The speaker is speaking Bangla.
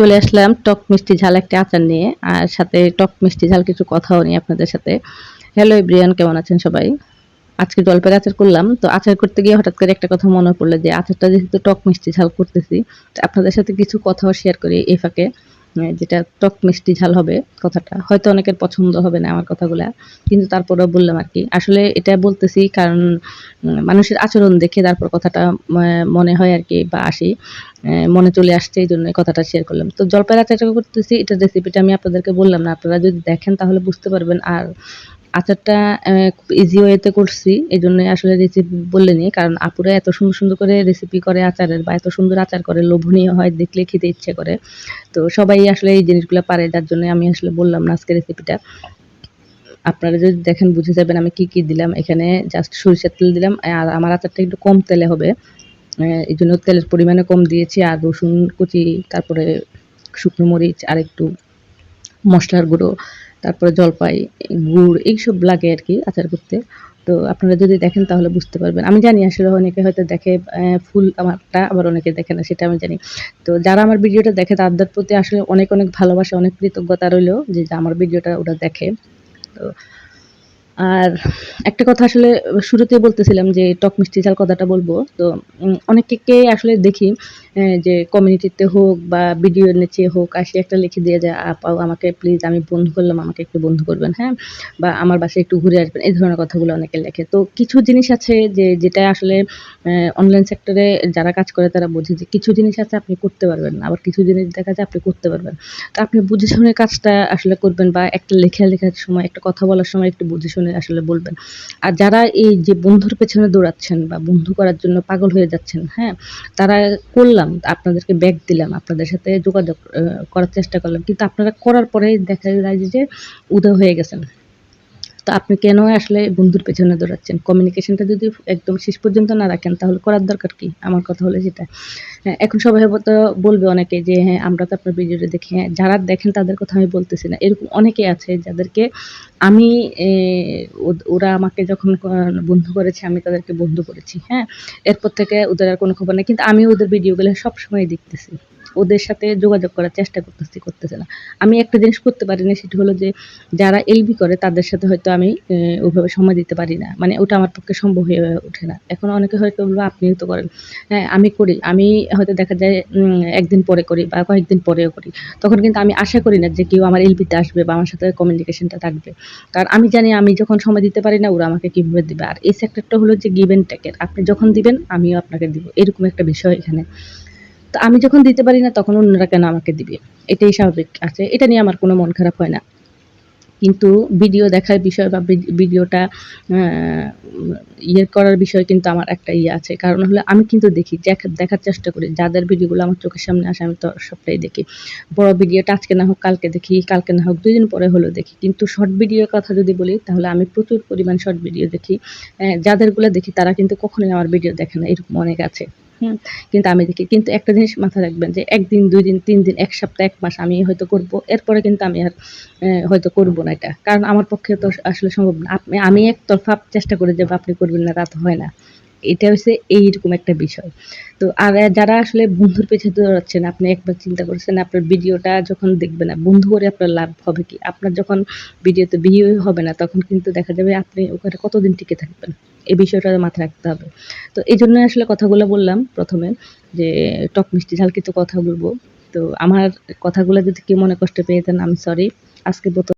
চলে আসলাম টক মিষ্টি ঝাল একটা আচার নিয়ে, আর সাথে টক মিষ্টি ঝাল কিছু কথাও নিয়ে আপনাদের সাথে। হ্যালো ইব্রিয়ান কেমন আছেন সবাই? আজকে জলপের আচার করলাম, তো আচার করতে গিয়ে হঠাৎ করে একটা কথা মনে পড়ল যে, আচারটা যেহেতু টক মিষ্টি ঝাল করতেছি আপনাদের সাথে কিছু কথাও শেয়ার করি এই ফাঁকে। যেটা টক মিষ্টি ঝাল হবে কথাটা। হয়তো অনেকের পছন্দ হবে না আমার কথাগুলা, কিন্তু তারপরেও বললাম আর কি। আসলে এটা বলতেছি কারণ মানুষের আচরণ দেখে তারপর কথাটা মনে হয় আর কি বা আসি। মনে চলে আসছে, এই জন্য কথাটা শেয়ার করলাম। তো জলপাইয়ের আচারটা করতেছি এটা রেসিপিটা আমি আপনাদেরকে বললাম না। আপনারা যদি দেখেন তাহলে বুঝতে পারবেন। আর আচারটা খুব ইজি ওয়েতে করছি এই জন্য আসলে রেসিপি বললে নি কারণ আপুরা এত সুন্দর সুন্দর করে রেসিপি করে আচারের, বা এত সুন্দর আচার করে, লোভনীয় হয়, দেখলে খেতে ইচ্ছে করে। তো সবাই আসলে এই জিনিসগুলো পারে, যার জন্য আমি আসলে বললাম না আজকে রেসিপিটা আপনারা যদি দেখেন, বুঝে যাবেন আমি কি কি দিলাম। এখানে জাস্ট সরিষার তেল দিলাম, আর আমার আচারটা একটু কম তেলে হবে। এই জন্য তেলের পরিমাণে কম দিয়েছি, আর রসুন কুচি, তারপরে শুকনো মরিচ, আর একটু মশলার গুঁড়ো। তারপরে জলপাই, গুড়, এইসব লাগে আর কি আচার করতে। তো আপনারা যদি দেখেন তাহলে বুঝতে পারবেন। আমি জানি আসলে অনেকে হয়তো দেখে ফুল আমারটা, আবার অনেকে দেখে না, সেটা আমি জানি। তো যারা আমার ভিডিওটা দেখে, তাদের প্রতি আসলে অনেক অনেক ভালোবাসা, অনেক কৃতজ্ঞতা রইল যে আমার ভিডিওটা ওরা দেখে। তো আর একটা কথা আসলে শুরুতে বলতেছিলাম যে, টক মিষ্টি ঝাল কথাটা বলব। তো অনেককে আসলে দেখি যে কমিউনিটিতে হোক বা ভিডিও নিচে হোক, আসে একটা লিখে দিয়ে যায় আপাও আমাকে প্লিজ আমি বন্ধু করলাম, আমাকে একটু বন্ধু করবেন। হ্যাঁ? বা আমার বাসায় একটু ঘুরে আসবেন, এই ধরনের কথাগুলো অনেকে লেখে। তো কিছু জিনিস আছে যে, যেটা আসলে অনলাইন সেক্টরে যারা কাজ করে তারা বোঝে যে, কিছু জিনিস আছে আপনি করতে পারবেন না, আবার কিছু জিনিস দেখা যায় আপনি করতে পারবেন তো আপনি বুঝে শুনে কাজটা আসলে করবেন বা একটা লেখা লেখার সময়, একটা কথা বলার সময় একটু বুঝে শুনে আসলে বলবেন। আর যারা এই যে বন্ধুর পেছনে দৌড়াচ্ছেন বা বন্ধু করার জন্য পাগল হয়ে যাচ্ছেন হ্যাঁ? তারা করলাম আপনাদেরকে ব্যাগ দিলাম, আপনাদের সাথে যোগাযোগ করার চেষ্টা করলাম। কিন্তু আপনারা করার পরে দেখা যায় যে উদয় হয়ে গেছেন। তো আপনি কেন আসলে বন্ধুর পেছনে দৌড়াচ্ছেন? কমিউনিকেশনটা যদি একদম শেষ পর্যন্ত না রাখেন, তাহলে করার দরকার কি? আমার কথা হলো যেটা। হ্যাঁ এখন সবাই হয়তো বলবে অনেকে যে হ্যাঁ আমরা তো আপনার ভিডিওটা দেখি। হ্যাঁ যারা দেখেন তাদের কথা আমি বলতেছি না। এরকম অনেকে আছে যাদেরকে আমি ওরা আমাকে যখন বন্ধু করেছে, আমি তাদেরকে বন্ধু করেছি। হ্যাঁ এরপর থেকে ওদের আর কোনো খবর নেই। কিন্তু আমি ওদের ভিডিওগুলো সবসময় দেখতেছি। ওদের সাথে যোগাযোগ করার চেষ্টা করতেছি, করতেছে না। আমি একটা জিনিস করতে পারি না সেটা হলো যে যারা এলবি করে, তাদের সাথে হয়তো আমি ওইভাবে সময় দিতে পারি না। মানে ওটা আমার পক্ষে সম্ভব হয়ে ওঠে না। এখন অনেকে হয়তো বলব, আপনিও তো করেন। হ্যাঁ আমি করি। আমি হয়তো দেখা যায় একদিন পরে করি বা কয়েকদিন পরেও করি। তখন কিন্তু আমি আশা করি না যে কেউ আমার এলবিতে আসবে বা আমার সাথে কমিউনিকেশনটা থাকবে। কারণ আমি জানি আমি যখন সময় দিতে পারি না, ওরা আমাকে কীভাবে দিবে? আর এই সেক্টরটা হলো যে গিভ অ্যান্ড টেকের আপনি যখন দিবেন, আমিও আপনাকে দিব। এরকম একটা বিষয় এখানে। তো আমি যখন দিতে পারি না, তখন অন্যরা কেন আমাকে দিবে? এটাই স্বাভাবিক আছে। এটা নিয়ে আমার কোনো মন খারাপ হয় না। কিন্তু ভিডিও দেখার বিষয় বা ভিডিওটা ইয়ে করার বিষয় কিন্তু আমার একটা ইয়ে আছে। কারণ হলো আমি কিন্তু দেখি, দেখ- দেখার চেষ্টা করি। যাদের ভিডিওগুলো আমার চোখের সামনে আসে, আমি তো সবটাই দেখি। বড় ভিডিওটা আজকে না হোক, কালকে দেখি, কালকে না হোক, দুই দিন পরে হলেও দেখি। কিন্তু শর্ট ভিডিওর কথা যদি বলি, তাহলে আমি প্রচুর পরিমাণ শর্ট ভিডিও দেখি। যাদেরগুলো দেখি, তারা কিন্তু কখনোই আমার ভিডিও দেখে না, এরকম অনেক আছে। হুম, কিন্তু আমি দেখি, কিন্তু একটা জিনিস মাথায় রাখবেন যে একদিন দুই দিন তিন দিন এক সপ্তাহ, এক মাস আমি হয়তো করব। এরপরে কিন্তু আমি আর হয়তো করব না এটা। কারণ আমার পক্ষে তো আসলে সম্ভব না। আপনি, আমি একতরফা চেষ্টা করে যে আপনি করবেন না তা তো হয় না। এটা হচ্ছে এইরকম একটা বিষয়। তো আর যারা আসলে বন্ধুর পেছনে দৌড়াচ্ছেন, আপনি একবার চিন্তা করেছেন আপনার ভিডিওটা যখন দেখবে না, বন্ধু করে আপনার লাভ হবে কি? আপনার যখন ভিডিওতে ভিউ হবে না, তখন কিন্তু দেখা যাবে আপনি ওখানে কতদিন টিকে থাকবেন? এই বিষয়টা মাথায় রাখতে হবে। তো এই জন্য আসলে কথাগুলো বললাম প্রথমে যে, টক মিষ্টি ঝাল কিছু কথা বলব। তো আমার কথাগুলো যদি কেউ মনে কষ্ট পেয়ে যান, আমি সরি আজকে